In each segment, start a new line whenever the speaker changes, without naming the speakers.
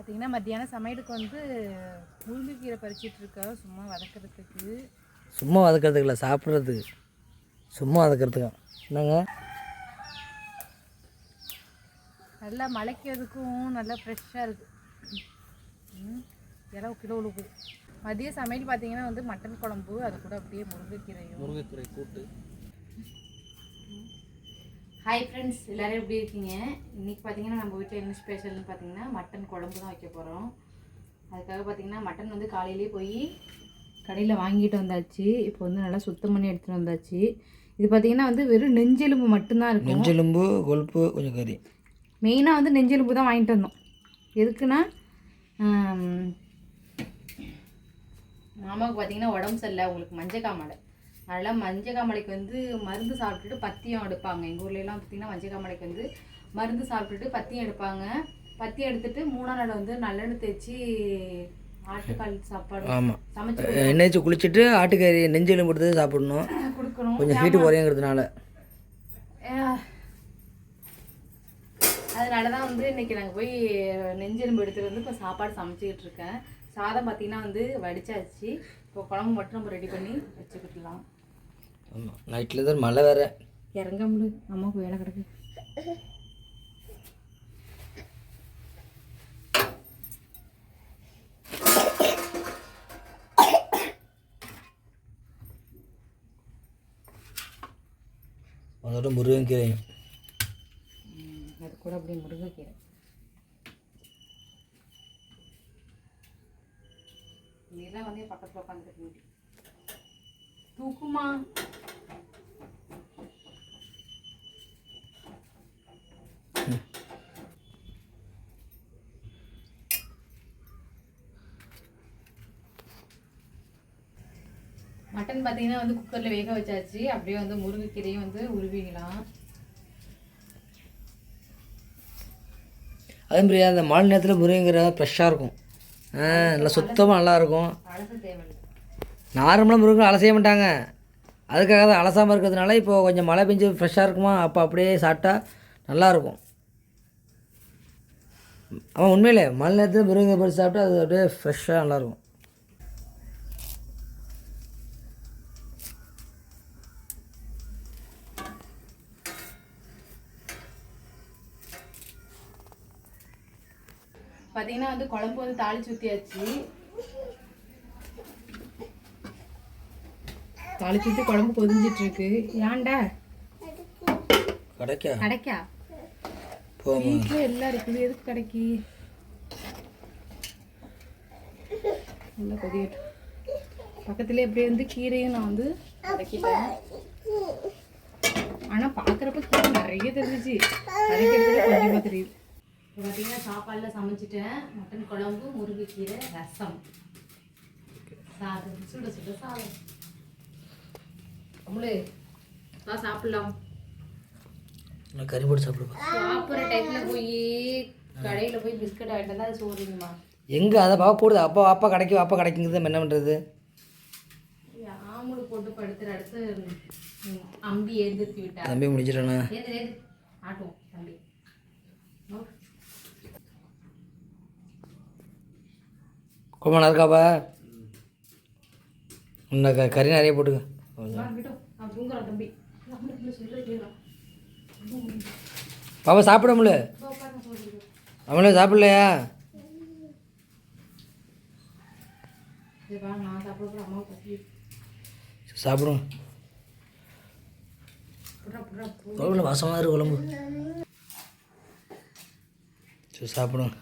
பார்த்தீங்கன்னா மத்தியானம் சமையலுக்கு வந்து முருங்கைக்கீரை பறிச்சிட்டு இருக்கோம் சும்மா வதக்கிறதுக்கு.
சும்மா வதக்கிறதுக்கு இல்லை சாப்பிட்றதுக்கு. சும்மா வதக்கிறதுக்கு. என்னங்க?
நல்லா மலைக்கிறதுக்கும் நல்லா ஃப்ரெஷ்ஷாக இருக்குது இலை கிலோ உழுகு மதிய சமையல் பார்த்தீங்கன்னா வந்து மட்டன் குழம்பு அது கூட அப்படியே முருங்கைக்கீரையும்
முருங்கைக்குறை கூட்டு.
ஹாய் ஃப்ரெண்ட்ஸ் எல்லோரும் எப்படி இருக்கீங்க? இன்றைக்கி பார்த்தீங்கன்னா நம்ம வீட்டில் என்ன ஸ்பெஷல்னு பார்த்தீங்கன்னா மட்டன் குழம்பு தான் வைக்க போகிறோம் அதுக்காக பார்த்தீங்கன்னா மட்டன் வந்து காலையிலேயே போய் கடையில் வாங்கிட்டு வந்தாச்சு. இப்போ வந்து நல்லா சுத்தம் பண்ணி எடுத்துகிட்டு வந்தாச்சு. இது பார்த்தீங்கன்னா வந்து வெறும் நெஞ்செலும்பு மட்டும்தான் இருக்கும்.
நெஞ்செலும்பு கொழுப்பு கொஞ்சம் கறி.
மெயினாக வந்து நெஞ்செலும்பு தான் வாங்கிட்டு வந்தோம். எதுக்குன்னா மாமாவுக்கு பார்த்தீங்கன்னா உடம்பு சரியில்லை. உங்களுக்கு மஞ்சள் அதனால் மஞ்சள் காமாலைக்கு வந்து மருந்து சாப்பிட்டுட்டு பத்தியம் எடுப்பாங்க. எங்கள் ஊர்லலாம் பார்த்தீங்கன்னா மஞ்சள் காமாலைக்கு வந்து மருந்து சாப்பிட்டுட்டு பத்தியம் எடுப்பாங்க. பத்தியம் எடுத்துட்டு மூணாம் நாள் வந்து நல்லெண்ணெய் தேய்ச்சி ஆட்டுக்கால் சாப்பாடு
ஆமாம்
சமைச்சு
எண்ணெய் வச்சு குளிச்சுட்டு ஆட்டுக்கறி நெஞ்செலும்பு எடுத்து சாப்பிடணும்.
கொடுக்கணும்.
கொஞ்சம் ஹீட்டு குறையுங்கிறதுனால.
அதனால தான் வந்து இன்னைக்கு நாங்கள் போய் நெஞ்செலும்பு எடுத்துட்டு வந்து இப்போ சாப்பாடு சமைச்சிக்கிட்டு இருக்கேன். சாதம் பார்த்தீங்கன்னா வந்து வடிச்சாச்சு. இப்போ குழம்பு மட்டும் நம்ம ரெடி பண்ணி வச்சுக்கிடலாம்.
ஆமாம் நைட்டில் தான் மழை வேறு.
இறங்க முடி அம்மாவுக்கு வேலை கிடக்கு.
அதோட முருங்கீரையும்
அது கூட அப்படியே முருங்கைக்கீரை. இதெல்லாம் வந்து பக்கத்தில் உட்காந்துட்டு தூக்குமா? மட்டன் பார்த்தீங்கன்னா வந்து குக்கரில் வேக வச்சாச்சு. அப்படியே வந்து முருங்கைக்கீரையும் வந்து உருவிக்கலாம்
அதே மாதிரி அந்த மழை நேரத்தில் முருங்கீரை ஃப்ரெஷ்ஷாக இருக்கும். நல்லா சுத்தமாக நல்லாயிருக்கும் நார்மலாக முருங்கை அலசைய மாட்டாங்க. அதுக்காக தான் அலசாமல் இருக்கிறதுனால இப்போ கொஞ்சம் மழை பெஞ்சு ஃப்ரெஷ்ஷாக இருக்குமா அப்போ அப்படியே சாப்பிட்டா நல்லாயிருக்கும் ஆமாம் உண்மையிலே மழை நேரத்தில் முருங்கை பறித்து சாப்பிட்டா அது அப்படியே ஃப்ரெஷ்ஷாக நல்லாயிருக்கும்
பார்த்தீங்கன்னா வந்து குழம்பு வந்து தாளிச்சு ஊற்றியாச்சு தாளிச்சு ஊற்றி குழம்பு கொதிஞ்சிட்டு இருக்கு. ஏன்டா?
கிடைக்கா?
கிடைக்கா? வீட்டில் எல்லாம் இருக்குது. எதுக்கு கிடைக்கி? நல்லா கொதிக்கட்டும் பக்கத்துலேயே அப்படியே வந்து கீரையும் நான் வந்து வதக்கிட்டேன். ஆனால் பார்க்குறப்ப கீரை நிறைய தெரிஞ்சிச்சு. வதக்கிறதுல கொஞ்சமாக தெரியுது. இப்போ பார்த்தீங்கன்னா சாப்பாடில் சமைச்சிட்டேன். மட்டன் குழம்பு முருங்கைக்கீரை ரசம். சாதம். சுட சுட சாதம். அம்முளே வா சாப்பிடலாம்.
நான் கறி போட்டு சாப்பிடுவேன்
சாப்பிட்ற டைமில் போய் கடையில் போய் பிஸ்கட் ஆகிட்டு தான் அது சொல்கிறீங்கம்மா
எங்கே? அதை பார்க்க கூடாது அப்பா அப்பா கிடைக்கும் அப்பா கிடைக்குங்கிறது என்ன பண்ணுறது
ஆமுடு போட்டு படுத்துற அடுத்து அம்பி எழுந்திருத்தி விட்டா.
தம்பி
ஏந்து ஆட்டும் தம்பி. நோ.
இருக்காப்பா? இன்னும் க கறி நிறைய போட்டுக்க. பாப்பா சாப்பிட முடியல
உட்காந்து
சாப்பிடலையா?
சரி
சாப்பிடுவோம். குழம்புல வாசமாக இருக்கு குழம்பு சரி சாப்பிடுவோம்.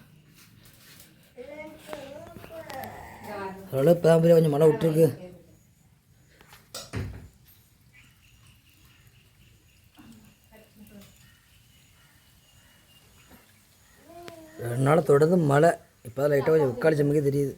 அதனால் இப்போ தான் கொஞ்சம் மழை விட்டுருக்கு. ரெண்டு நாள் தொடர்ந்து மழை. இப்போ தான் லைட்டாக கொஞ்சம் உட்காலி சமைக்க தெரியுது.